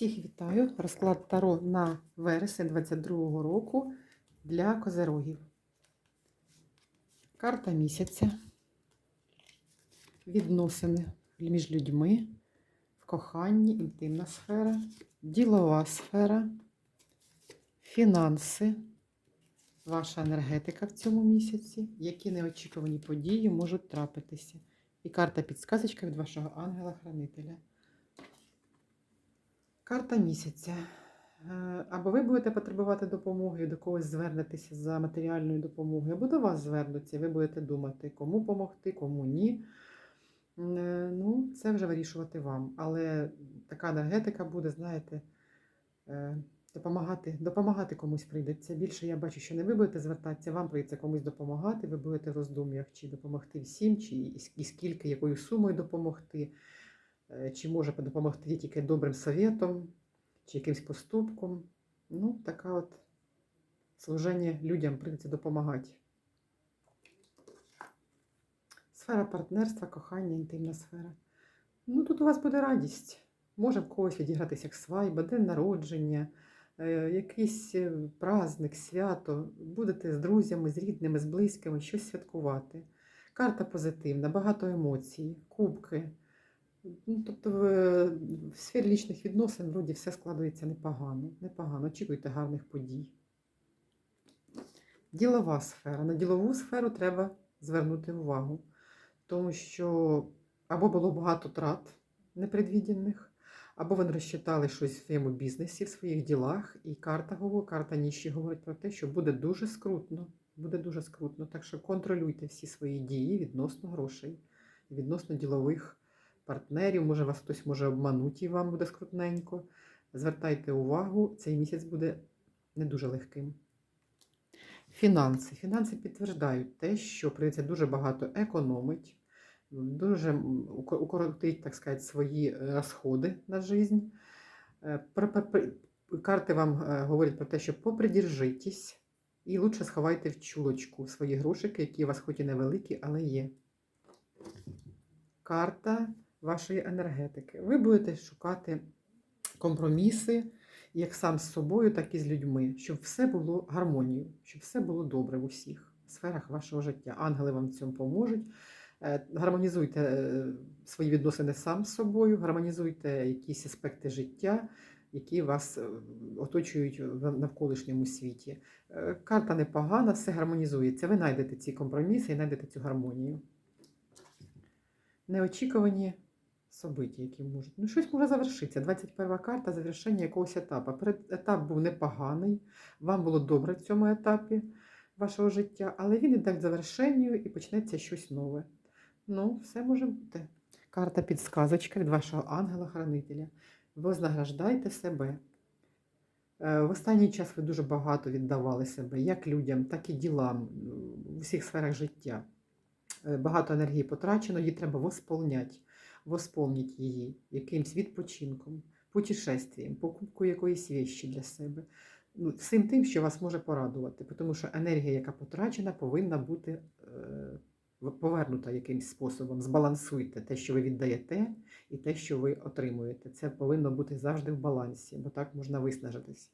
Всіх вітаю! Розклад Таро на вересень 22 року для козерогів. Карта місяця. Відносини між людьми, в коханні, інтимна сфера, ділова сфера, фінанси, ваша енергетика в цьому місяці, які неочікувані події можуть трапитися. І карта підсказочка від вашого ангела-хранителя. Карта місяця. Е, Або ви будете потребувати допомоги, до когось звернетеся за матеріальною допомогою, або до вас звернуться, ви будете думати, кому допомогти, кому ні. Е, Ну, це вже вирішувати вам. Але така енергетика буде, знаєте, е, допомагати, допомагати комусь прийдеться. Більше я бачу, що не ви будете звертатися, вам прийдеться комусь допомагати, ви будете в роздум'ях, чи допомогти всім, чи і скільки, якою сумою допомогти. Е, Чи може допомогти тільки добрим советом, чи якимсь поступком. Ну, така от служення людям прийдеться допомагати. Сфера партнерства, кохання, інтимна сфера. Ну, тут у вас буде радість. Може в когось відігратися як свайба, день народження, е, якийсь е, праздник, свято. Будете з друзями, з рідними, з близькими щось святкувати. Карта позитивна, багато емоцій, кубки. Ну, тобто в, в сфері лічних відносин вроді все складається непогано. Непогано. Очікуйте гарних подій. Ділова сфера. На ділову сферу треба звернути увагу, тому що або було багато трат непредвідених, або ви не розчитали щось в своєму бізнесі, в своїх ділах, і карта говорить, карта ніщі говорить про те, що буде дуже скрутно. Буде дуже скрутно. Так що контролюйте всі свої дії відносно грошей, відносно ділових партнерів, може вас хтось може обманути і вам буде скрутненько. Звертайте увагу, цей місяць буде не дуже легким. Фінанси. Фінанси підтверждають те, що прийдеться дуже багато економить, дуже укоротить, так сказати, свої е, розходи на життя. Е, Карти вам е, говорять про те, що попридержитесь і лучше сховайте в чулочку свої грошики, які у вас хоч і невеликі, але є. Карта вашої енергетики. Ви будете шукати компроміси як сам з собою, так і з людьми, щоб все було гармонією, щоб все було добре в усіх сферах вашого життя. Ангели вам в цьому поможуть. Е, Гармонізуйте е, свої відносини сам з собою, гармонізуйте якісь аспекти життя, які вас е, оточують в навколишньому світі. Карта непогана, все гармонізується. Ви знайдете ці компроміси і знайдете цю гармонію. Неочікувані собиті, які можуть. Ну, щось може завершитися. 21 карта завершення якогось етапу. Етап був непоганий, вам було добре в цьому етапі вашого життя, але він іде к завершенню і почнеться щось нове. Ну, все може бути. Карта підсказочка від вашого ангела-хранителя. Вознаграждайте себе. Е, В останній час ви дуже багато віддавали себе як людям, так і ділам в усіх сферах життя. Е, Багато енергії потрачено, її треба восполняти. Восполніть її якимсь відпочинком, путешествієм, покупкою якоїсь вещі для себе. Ну, всім тим, що вас може порадувати, тому що енергія, яка потрачена, повинна бути е, повернута якимось способом. Збалансуйте те, що ви віддаєте, і те, що ви отримуєте. Це повинно бути завжди в балансі, бо так можна виснажитись.